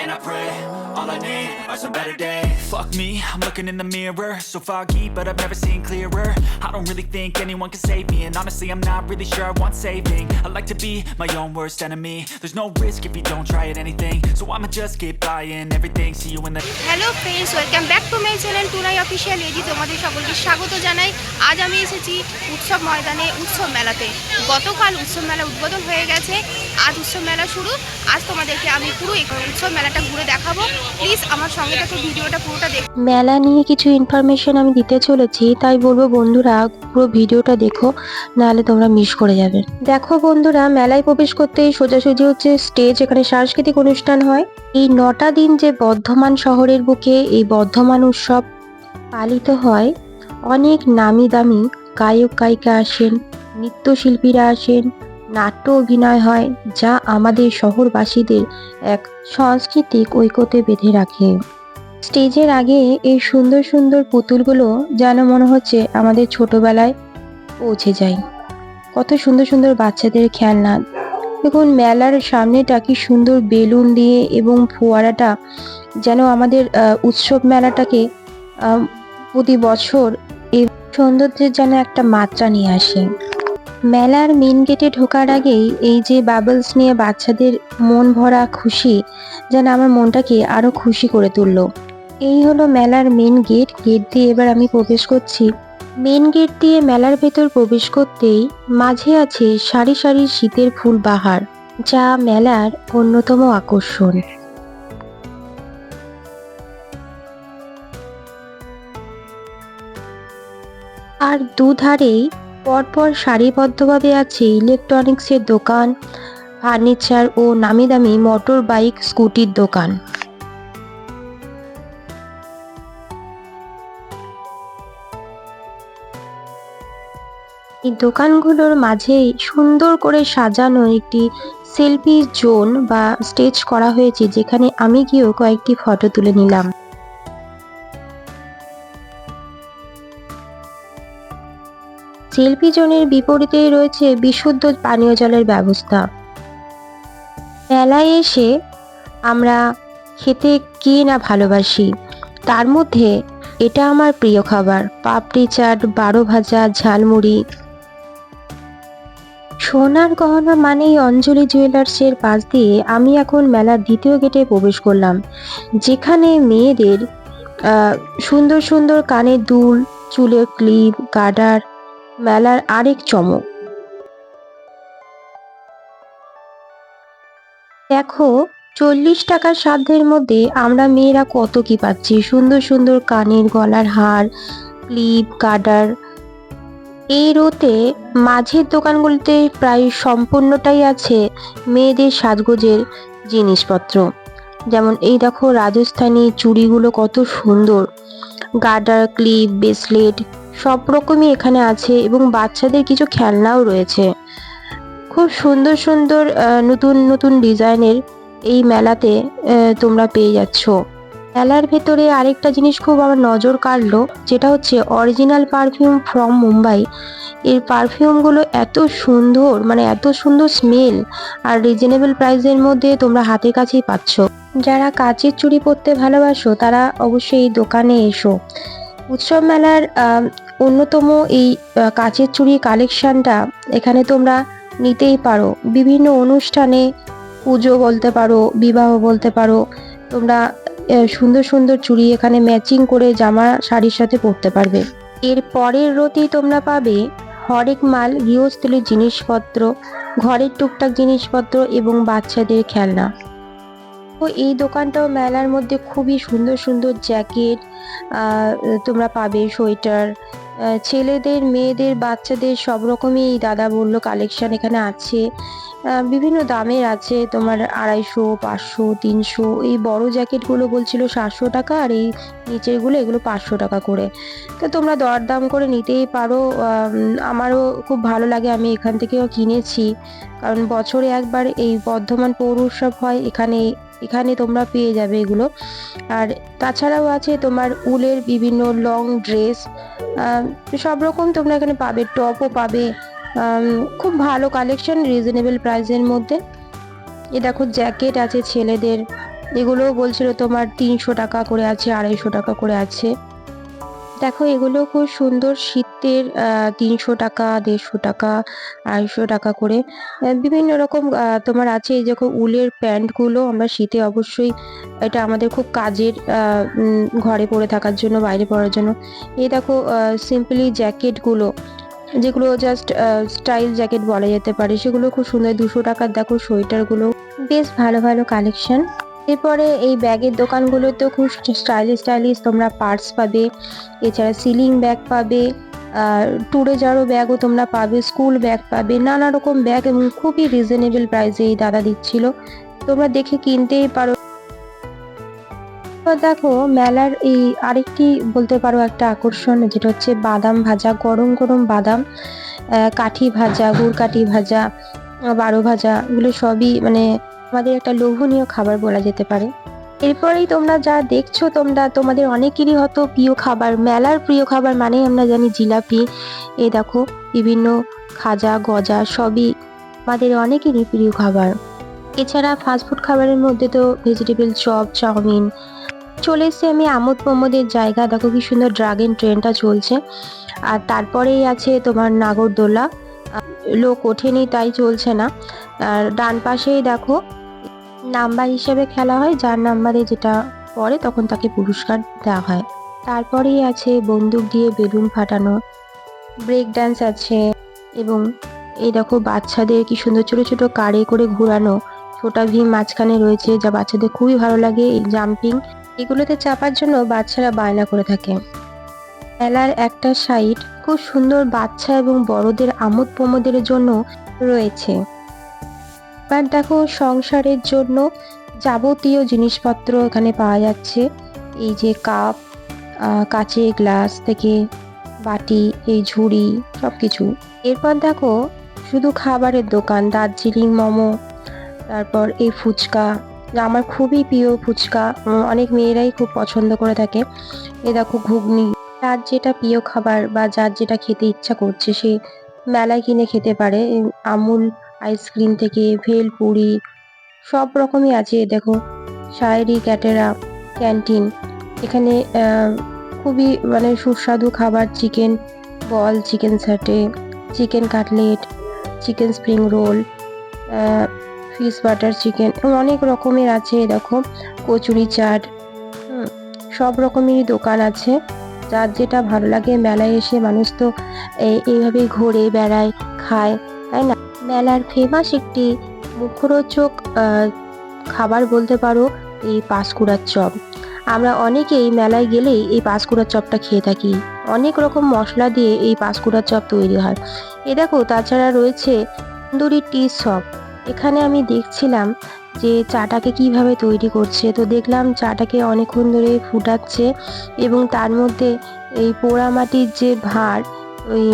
and I pray, all I need are some better days. Fuck me, I'm looking in the mirror, so foggy, but I've never seen clearer. I don't really think anyone can save me, and honestly, I'm not really sure I want saving. I like to be my own worst enemy. There's no risk if you don't try at anything, so I'ma just keep buying everything. See you in the hello friends welcome back to my channel টুনাই official এজি তোমাদের সকলকে স্বাগত জানাই আজ আমি এসেছি উৎসব ময়দানে উৎসব মেলাতে গতকাল উৎসব মেলা উদ্বোধন হয়ে গেছে আজ উৎসব মেলা শুরু আজ তোমাদেরকে আমি পুরো এই উৎসব মেলাটা ঘুরে দেখাবো। প্লিজ আমার সঙ্গে থাকো, ভিডিওটা পুরোটা দেখো। মেলা নিয়ে কিছু ইনফরমেশন আমি দিতে চলেছি, তাই বলব বন্ধুরা, পুরো ভিডিওটা দেখো, নাহলে তোমরা মিস করে যাবে। দেখো বন্ধুরা, মেলায় প্রবেশ করতেই সোজাসুজি হচ্ছে স্টেজ এখানে সাংস্কৃতিক অনুষ্ঠান হয়। এই নটা দিন যে বর্ধমান শহরের বুকে এই বর্ধমান উৎসব পালিত হয়, অনেক নামি দামি গায়ক, গায়িকা আসেন, নৃত্যশিল্পীরা আসেন নাট্য অভিনয় হয়, যা আমাদের শহরবাসীদের এক সাংস্কৃতিক ঐক্যতে বেঁধে রাখে। স্টেজের আগে এই সুন্দর সুন্দর পুতুলগুলো যেন মনে হচ্ছে আমাদের ছোটবেলায় পৌঁছে যায়। কত সুন্দর সুন্দর বাচ্চাদের খেলনা। দেখুন, মেলার সামনেটা কি সুন্দর বেলুন দিয়ে এবং ফোয়ারাটা যেন আমাদের উৎসব মেলাটাকে প্রতি বছর এই সৌন্দর্যের যেন একটা মাত্রা নিয়ে আসে। মেলার মেন গেটে ঢোকার আগেই এই যে বাবলস নিয়ে বাচ্চাদের মন ভরা খুশি, যেন আমার মনটাকে আরও খুশি করে তুললো। এই হলো মেলার মেন গেট গেট দিয়ে এবার আমি প্রবেশ করছি। মেন গেট দিয়ে মেলার ভেতর প্রবেশ করতেই মাঝে আছে সারি সারি শীতের ফুল বাহার, যা মেলার অন্যতম আকর্ষণ। আর দুধারেই পরপর সারিবদ্ধভাবে আছে ইলেকট্রনিক্সের দোকান, ফার্নিচার ও নামি দামি মোটর বাইক, স্কুটির দোকান। এই দোকানগুলোর মাঝে সুন্দর করে সাজানো একটি সেলফি জোন বা স্টেজ করা হয়েছে, যেখানে আমি গিয়েও কয়েকটি ফটো তুলে নিলাম। সেলফি জোনের বিপরীতেই রয়েছে বিশুদ্ধ পানীয় জলের ব্যবস্থা। মেলায় এসে আমরা খেতে কে না ভালোবাসি, তার মধ্যে এটা আমার প্রিয় খাবার, পাপড়ি চাট, বারো ভাজা, ঝালমুড়ি। সোনার গহনা মানেই অঞ্জলি জুয়েলার্সের পাশ দিয়ে আমি এখন মেলার দ্বিতীয় গেটে প্রবেশ করলাম, যেখানে মেয়েদের সুন্দর সুন্দর কানের দুল, চুলের ক্লিপ গার্ডার মেলার আরেক চমক। দেখো, চল্লিশ টাকার সাধ্যের মধ্যে আমরা মেয়েরা কত কি পাচ্ছি? সুন্দর সুন্দর কানের গলার হার, ক্লিপ গার্ডার এই রোতে মাঝের দোকানগুলিতে প্রায় সম্পূর্ণটাই আছে মেয়েদের সাজগোজের জিনিসপত্র। যেমন এই দেখো, রাজস্থানি চুড়িগুলো কত সুন্দর। গার্ডার ক্লিপ, ব্রেসলেট সব রকমই এখানে আছে এবং বাচ্চাদের কিছু খেলনাও রয়েছে। খুব সুন্দর সুন্দর নতুন নতুন ডিজাইনের এই মেলাতে তোমরা পেয়ে যাচ্ছ। মেলার ভেতরে আরেকটা জিনিস খুব আমার নজর কাড়লো, যেটা হচ্ছে অরিজিনাল পারফিউম ফ্রম মুম্বাই এর পারফিউমগুলো এত সুন্দর মানে এত সুন্দর স্মেল আর রিজনেবল প্রাইসের মধ্যে তোমরা হাতের কাছেই পাচ্ছ। যারা কাচের চুড়ি পরতে ভালোবাসো, তারা অবশ্যই এই দোকানে এসো। উৎসব মেলার অন্যতম এই কাচের চুড়ি কালেকশনটা এখানে তোমরা নিতেই পারো। বিভিন্ন অনুষ্ঠানে পুজো বলতে পারো, বিবাহ বলতে পারো, তোমরা সুন্দর সুন্দর চুড়ি এখানে ম্যাচিং করে জামা শাড়ির সাথে পরতে পারবে। এর পরের রোতেই তোমরা পাবে হরেক মাল, গৃহস্থলীর জিনিসপত্র, ঘরের টুকটাক জিনিসপত্র এবং বাচ্চাদের খেলনা। তো এই দোকানটাও মেলার মধ্যে খুবই সুন্দর সুন্দর জ্যাকেট তোমরা পাবে সোয়েটার ছেলেদের, মেয়েদের, বাচ্চাদের সব রকমই দাদা বলল কালেকশন এখানে আছে। বিভিন্ন দামের আছে, তোমার আড়াইশো, পাঁচশো, তিনশো। এই বড় জ্যাকেটগুলো বলছিল সাতশো টাকা আর এই নিচেরগুলো এগুলো পাঁচশো টাকা করে। তো তোমরা দরদাম করে নিতেই পারো। আমারও খুব ভালো লাগে, আমি এখান থেকেও কিনেছি। কারণ বছরে একবার এই বর্ধমান পৌর উৎসব হয়, এখানে এখানে তোমরা পেয়ে যাবে এগুলো। আর তাছাড়াও আছে তোমার উলের বিভিন্ন লং ড্রেস সব রকম তোমরা এখানে পাবে টপও পাবে। খুব ভালো কালেকশন রিজনেবল প্রাইসের মধ্যে। এ দেখো জ্যাকেট আছে ছেলেদের, এগুলোও বলছিল তোমার তিনশো টাকা করে আছে, আড়াইশো টাকা করে আছে। দেখো, এগুলো খুব সুন্দর শীতের তিনশো টাকা, দেড়শো টাকা, আড়াইশো টাকা করে। বিভিন্ন রকম তোমার আছে এই দেখো উলের প্যান্টগুলো, আমরা শীতে অবশ্যই এটা আমাদের খুব কাজের ঘরে পরে থাকার জন্য, বাইরে পরার জন্য। এই দেখো সিম্পলি জ্যাকেটগুলো, যেগুলো জাস্ট স্টাইল জ্যাকেট বলা যেতে পারে, সেগুলো খুব সুন্দর। দুশো টাকার দেখো সোয়েটারগুলো। বেশ ভালো ভালো কালেকশন এরপরে এই ব্যাগের দোকানগুলোতেও খুব স্টাইলিশ স্টাইলিশ তোমরা পার্স পাবে। এছাড়া সিলিং ব্যাগ পাবে ট্যুরে যাওয়ারও ব্যাগও তোমরা পাবে স্কুল ব্যাগ পাবে, নানা রকম ব্যাগ এবং খুবই রিজনেবল প্রাইসে এই দাদা দিচ্ছিল। তোমরা দেখে কিনতেই পারো। দেখো, মেলার এই আরেকটি বলতে পারো একটা আকর্ষণ, যেটা হচ্ছে বাদাম ভাজা, গরম গরম বাদাম কাঠি ভাজা, গুড় কাঠি ভাজা, বারো ভাজা, এগুলো সবই মানে আমাদের একটা লোভনীয় খাবার বলা যেতে পারে। এরপরেই তোমরা যা দেখছ, তোমরা, তোমাদের অনেকেরই হয়তো প্রিয় খাবার, মেলার প্রিয় খাবার মানেই আমরা জানি জিলাপি। এ দেখো, বিভিন্ন খাজা, গজা সবই আমাদের অনেকেরই প্রিয় খাবার। এছাড়া ফাস্টফুড খাবারের মধ্যে তো ভেজিটেবল চপ চাউমিন চলে এসেছি। আমি আমোদ প্রমোদের জায়গা, দেখো কি সুন্দর ড্রাগন ট্রেনটা চলছে। আর তারপরেই আছে তোমার নাগরদোলা। লোক ওঠেনি, তাই চলছে না। আর ডান পাশেই দেখো নাম্বার হিসেবে খেলা হয়, যার নাম্বারে যেটা পড়ে তখন তাকে পুরস্কার দেওয়া হয়। তারপরেই আছে বন্দুক দিয়ে বেলুন ফাটানো ব্রেক ডান্স আছে এবং এই দেখো বাচ্চাদের কি সুন্দর ছোট ছোট কারে করে ঘোরানো, ছোটা ভীম মাঝখানে রয়েছে যা বাচ্চাদের খুবই ভালো লাগে, এই জাম্পিং এগুলোতে চাপার জন্য বাচ্চারা বায়না করে থাকে। মেলার একটা সাইড খুব সুন্দর বাচ্চা এবং বড়দের আমোদ প্রমোদের জন্য রয়েছে। এবার দেখো, সংসারের জন্য যাবতীয় জিনিসপত্র এখানে পাওয়া যাচ্ছে। এই যে কাপ কাচের গ্লাস থেকে বাটি, এই ঝুড়ি সব কিছু এরপর দেখো, শুধু খাবারের দোকান, দার্জিলিং মোমো, তারপর এই ফুচকা। আমার খুবই প্রিয় ফুচকা অনেক মেয়েরাই খুব পছন্দ করে থাকে। এ দেখো ঘুগনি। যার যেটা প্রিয় খাবার বা যার যেটা খেতে ইচ্ছা করছে, সে মেলায় কিনে খেতে পারে। আমুল আইসক্রিম থেকে ভেলপুরি সব রকমই আছে। দেখো, শায়েরি, ক্যাটেরা, ক্যান্টিন। এখানে খুবই মানে সুস্বাদু খাবার, chicken ball, chicken satay, chicken cutlet, chicken spring roll fish butter chicken, অনেক রকমের আছে। দেখো, কচুরি চাট সব রকমেরই দোকান আছে। যার যেটা ভালো লাগে, মেলায় এসে মানুষ তো এই- এইভাবেই ঘোরে, বেড়ায়, খায়, তাই না? মেলার ফেমাস একটি মুখরোচক খাবার বলতে পারো, এই পাঁশকুড়ার চপ। আমরা অনেকেই মেলায় গেলেই এই পাঁশকুড়ার চপটা খেয়ে থাকি। অনেক রকম মশলা দিয়ে এই পাঁশকুড়ার চপ তৈরি হয়। এ দেখো, তাছাড়া রয়েছে তন্দুরি টি শপ এখানে আমি দেখছিলাম যে চাটাকে কীভাবে তৈরি করছে। তো দেখলাম চাটাকে অনেকক্ষণ ধরে ফুটাচ্ছে এবং তার মধ্যে এই পোড়া মাটির যে ভাঁড় ওই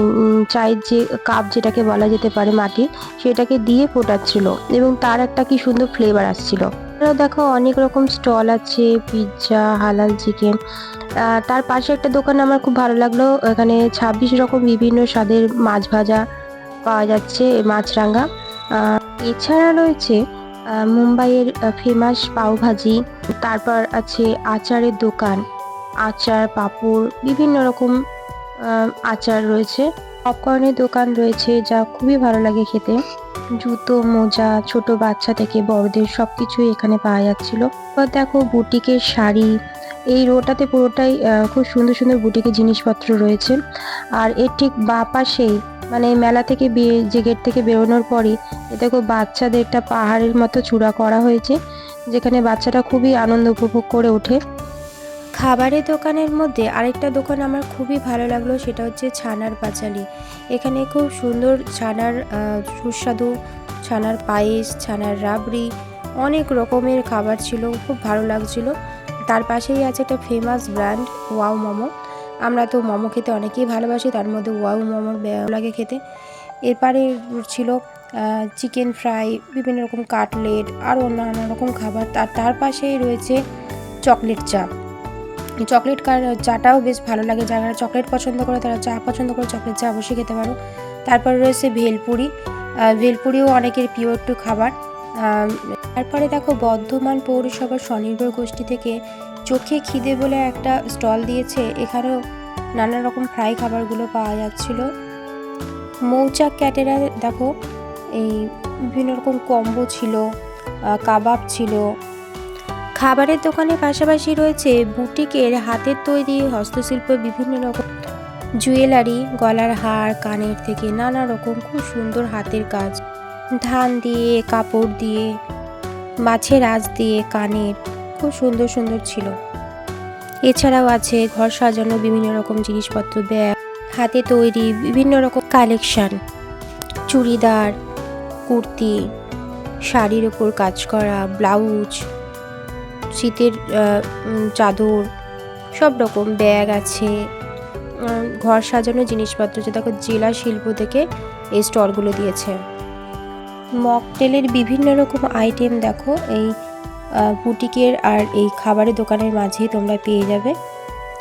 চায়ের যে কাপ যেটাকে বলা যেতে পারে মাটির, সেটাকে দিয়ে ফোটাচ্ছিল এবং তার একটা কি সুন্দর ফ্লেভার আসছিল। দেখো অনেক রকম স্টল আছে পিৎজা হালাল চিকেন তার পাশে একটা দোকান আমার খুব ভালো লাগল। এখানে ছাব্বিশ রকম বিভিন্ন স্বাদের মাছ ভাজা পাওয়া যাচ্ছে মাছরাঙা এছাড়া রয়েছে মুম্বাইয়ের ফেমাস পাওভাজি, তারপর আছে আচারের দোকান, আচার, পাঁপড়, বিভিন্ন রকম আচার রয়েছে। পপকর্নের দোকান রয়েছে যা খুবই ভালো লাগে খেতে। জুতো, মোজা, ছোট বাচ্চা থেকে বড়দের সব কিছুই এখানে পাওয়া যাচ্ছিল। এবার দেখো বুটিকের শাড়ি, এই রোটাতে পুরোটাই খুব সুন্দর সুন্দর বুটিকের জিনিসপত্র রয়েছে। আর এর ঠিক বা পাশেই মানে মেলা থেকে বিয়ে যে গেট থেকে বেরোনোর পরই দেখো বাচ্চাদের একটা পাহাড়ের মতো চূড়া করা হয়েছে, যেখানে বাচ্চারা খুবই আনন্দ উপভোগ করে ওঠে। খাবারের দোকানের মধ্যে আরেকটা দোকান আমার খুবই ভালো লাগল, সেটা হচ্ছে ছানার পাঁচালি। এখানে খুব সুন্দর ছানার সুস্বাদু ছানার পায়েস, ছানার রাবড়ি, অনেক রকমের খাবার ছিল, খুব ভালো লাগছিল। তার পাশেই আছে একটা ফেমাস ব্র্যান্ড ওয়াও মোমো আমরা তো মোমো খেতে অনেকেই ভালোবাসি, তার মধ্যে ওয়াও মোমোর লাগে খেতে। এরপরে ছিল চিকেন ফ্রাই বিভিন্ন রকম কাটলেট আর অন্যান্য রকম খাবার। তার তার পাশেই রয়েছে চকলেট চা। চকলেট চাটাও বেশ ভালো লাগে। যারা চকলেট পছন্দ করে, তারা চা পছন্দ করে চকলেট চা অবশ্যই খেতে পারো। তারপরে রয়েছে ভেলপুরি। ভেলপুরিও অনেকের প্রিয় একটু খাবার। তারপরে দেখো বর্ধমান পৌরসভার স্বনির্ভর গোষ্ঠী থেকে চোখে খিদে বলে একটা স্টল দিয়েছে, এখানেও নানা রকম ফ্রাই খাবারগুলো পাওয়া যাচ্ছিল। মৌচাক ক্যাটেরা দেখো, এই বিভিন্ন রকম কম্বো ছিল কাবাব ছিল। খাবারের দোকানের পাশাপাশি রয়েছে বুটিকের হাতের তৈরি হস্তশিল্প, বিভিন্ন রকম জুয়েলারি, গলার হার, কানের থেকে নানা রকম খুব সুন্দর হাতের কাজ। ধান দিয়ে, কাপড় দিয়ে, মাছের আঁচ দিয়ে, কানের খুব সুন্দর সুন্দর ছিল। এছাড়াও আছে ঘর সাজানো, বিভিন্ন রকম জিনিসপত্র, ব্যাগ, হাতে তৈরি বিভিন্ন রকম কালেকশান। চুড়িদার, কুর্তি, শাড়ির ওপর কাজ করা, ব্লাউজ, শীতের চাদর, সব রকম ব্যাগ আছে। ঘর সাজানো জিনিসপত্র যে দেখো জেলা শিল্প থেকে এই স্টলগুলো দিয়েছে। মকটেলের বিভিন্ন রকম আইটেম দেখো, এই বুটিকের আর এই খাবারের দোকানের মাঝেই তোমরা পেয়ে যাবে।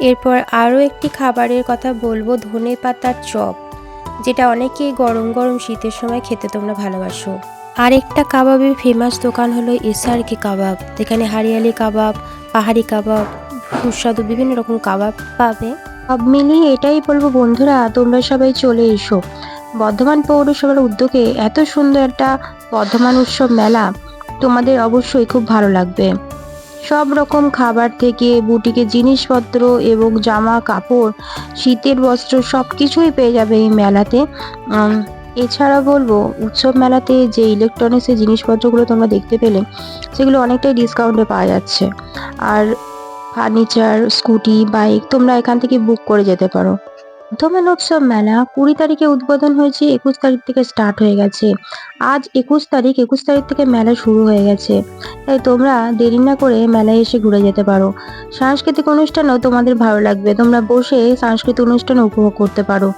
এরপর আরও একটি খাবারের কথা বলব, ধনে পাতার চপ, যেটা অনেকেই গরম গরম শীতের সময় খেতে তোমরা ভালোবাসো। আরেকটা কাবাবের ফেমাস দোকান হলো এসআরকে কাবাব, যেখানে হারিয়ালি কাবাব, পাহাড়ি কাবাব, সুস্বাদু বিভিন্ন রকম কাবাব পাবে। সব মিলিয়ে এটাই বলব বন্ধুরা, তোমরা সবাই চলে এসো। বর্ধমান পৌরসভার উদ্যোগে এত সুন্দর একটা বর্ধমান উৎসব মেলা তোমাদের অবশ্যই খুব ভালো লাগবে। সব রকম খাবার থেকে বুটিকে জিনিসপত্র এবং জামা কাপড়, শীতের বস্ত্র সব কিছুই পেয়ে যাবে এই মেলাতে। এছাড়া বলব, উৎসব মেলাতে যে ইলেকট্রনিক্সের জিনিসপত্রগুলো তোমরা দেখতে পেলে, সেগুলো অনেকটাই ডিসকাউন্টে পাওয়া যাচ্ছে। আর ফার্নিচার স্কুটি বাইক তোমরা এখান থেকে বুক করে যেতে পারো। বর্ধমান উৎসব মেলা কুড়ি তারিখে উদ্বোধন হয়েছে, একুশ তারিখ থেকে স্টার্ট হয়ে গেছে। আজ একুশ তারিখ একুশ তারিখ থেকে মেলা শুরু হয়ে গেছে। তাই তোমরা দেরি না করে মেলায় এসে ঘুরে যেতে পারো। সাংস্কৃতিক অনুষ্ঠানও তোমাদের ভালো লাগবে। তোমরা বসে সাংস্কৃতিক অনুষ্ঠান উপভোগ করতে পারো।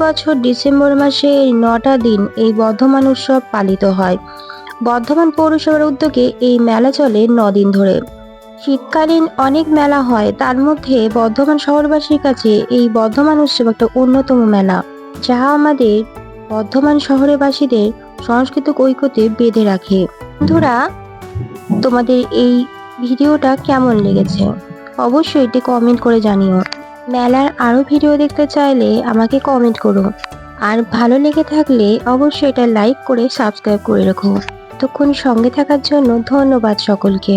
বছর ডিসেম্বর মাসে এই নটা দিন এই বর্ধমান উৎসব পালিত হয়। বর্ধমান পৌরসভার উদ্যোগে এই মেলা চলে দিন ধরে। শীতকালীন অনেক মেলা হয়। তার মধ্যে বর্ধমান শহরবাসীর কাছে এই বর্ধমান উৎসব একটা অন্যতম মেলা, যা আমাদের বর্ধমান শহরের বাসীদের সাংস্কৃতিক ঐক্যতে বেঁধে রাখে। বন্ধুরা, তোমাদের এই ভিডিওটা কেমন লেগেছে? অবশ্যই এটি কমেন্ট করে জানিও। মেলার আরও ভিডিও দেখতে চাইলে আমাকে কমেন্ট করো। আর ভালো লেগে থাকলে অবশ্যই এটা লাইক করে সাবস্ক্রাইব করে রাখো। তখন সঙ্গে থাকার জন্য ধন্যবাদ সকলকে।